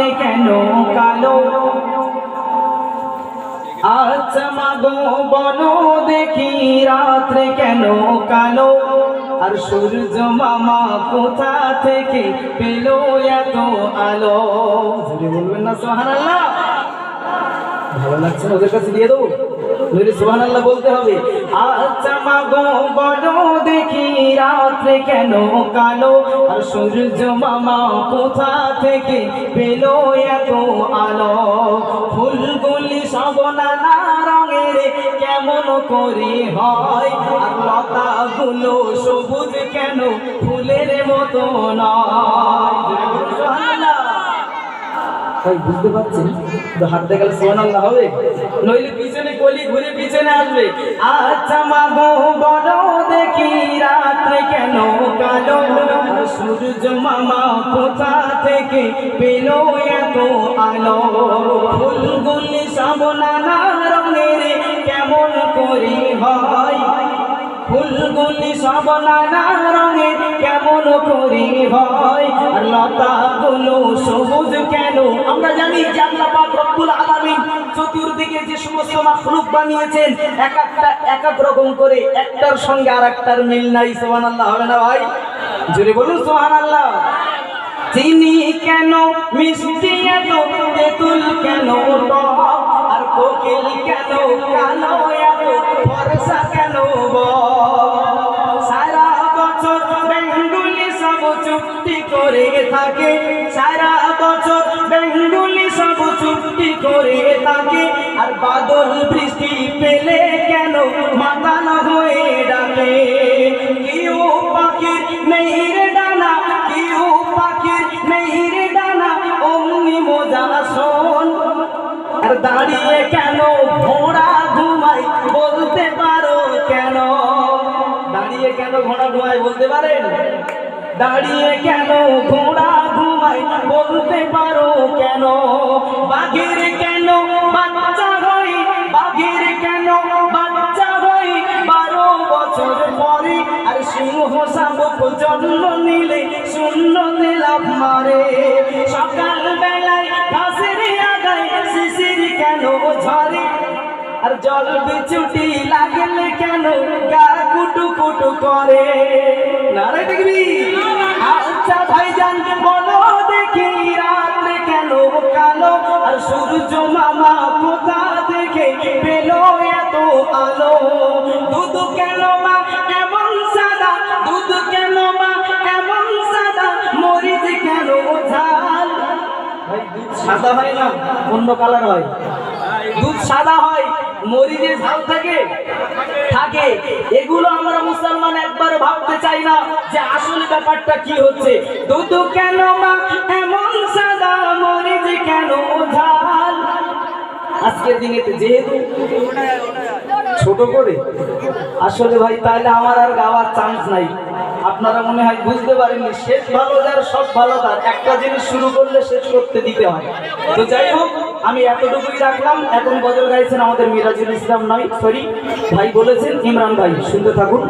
রাত্রে কেন কালো? আচ্ছা মাগো বলো দেখি, রাত্রে কেন কালো? আর সূর্য মামা কোথা থেকে পেল এত আলো? বলবেন না সোহানাল্লাহ ভালো লাগছে ওদের কাছে দিয়ে দেবো? বলতে হবে। আচ্ছা মাগো, বলো দেখি রাত্রে কেন কালো? আর কোথা থেকে পেল এত ফুলগুলি সব নানা রঙের, কেমন করে হয়? আর লতাগুলো সবুজ কেন ফুলের মতো নয় সুবহানাল্লাহ তাই বুঝতে পারছেন? তো হাঁটতে গেলে সোহান আল্লাহ হবে? নইলে পিছনে কলি ঘুরে পিছনে আসবে। আচ্ছা মাগো বড় দেখি রাত্রে কেন কালো? সূর্য মামা কোথা থেকে পেল এত আলো? ফুলগুলি সব নানা রঙের, কেমন করে হয়? ফুলগুলি সব নানা রঙের কেমন করে হয় লতাগুলো সবুজ কেন? আমরা জানি যে আল্লাহ পাক রব্বুল চতুর্দিকে যে সমস্ত মাখলুক বানিয়েছেন, এক একটা এক এক রকম করে একটার সঙ্গে আর একটার মিল নাই, সুবহানাল্লাহ, হবে না ভাই? জোরে বলুন, সুবহানাল্লাহ। চিনি কেন মিষ্টি এত তেঁতুল কেন আর কোকিল কেন কালো করে থাকে, সারা বছর বেঙ্গুলি সব চুক্তি করে থাকে। আর বাদল বৃষ্টি পেলে কেন মাতাল হয়ে ডাকে? কেউ পাখির নেই রে ডানা, কেউ পাখির নেই ডানা, অমনি মজা আর দাঁড়িয়ে কেন ঘোড়া ঘুমাই বলতে পারো কেন? দাঁড়িয়ে কেন ঘোড়া ঘুমাই বলতে পারেন? দাঁড়িয়ে কেন? ঘোড়া ঘুমাই বলতে পারো কেন? বাঘের কেন বাচ্চা হই বাঘের কেন বাচ্চা হই বারো বছর পরে আর সিংহ শাবক জন্ম নিলে শূন্য লাভ মারে। সকাল বেলায় ঘাসের আগায় শিশির কেন ঝরে? আর জল বিছুটি লাগলে কেন গা কুটু কুটু করে? নারে দুধ সাদা? হয় ঝাল থাকে? থাকে। এগুলো আমরা একবার ভাবতে চাই না যে আসল ব্যাপারটা কি হচ্ছে। দুধ কেন মা এমন আজকের দিনে যেহেতু ছোট করে, আসলে ভাই, তাহলে আমার আর গাওয়ার চান্স নাই। আপনারা মনে হয় বুঝতে পারেননি, শেষ ভালো যার, সব ভালো তার। একটা জিনিস শুরু করলে শেষ করতে দিতে হয়। তো যাই হোক, আমি এতটুকুই রাখলাম। এখন গজল গাইছেন আমাদের মিরাজুল ইসলাম নয় সরি ভাই বলেছেন, ইমরান ভাই, শুনতে থাকুন।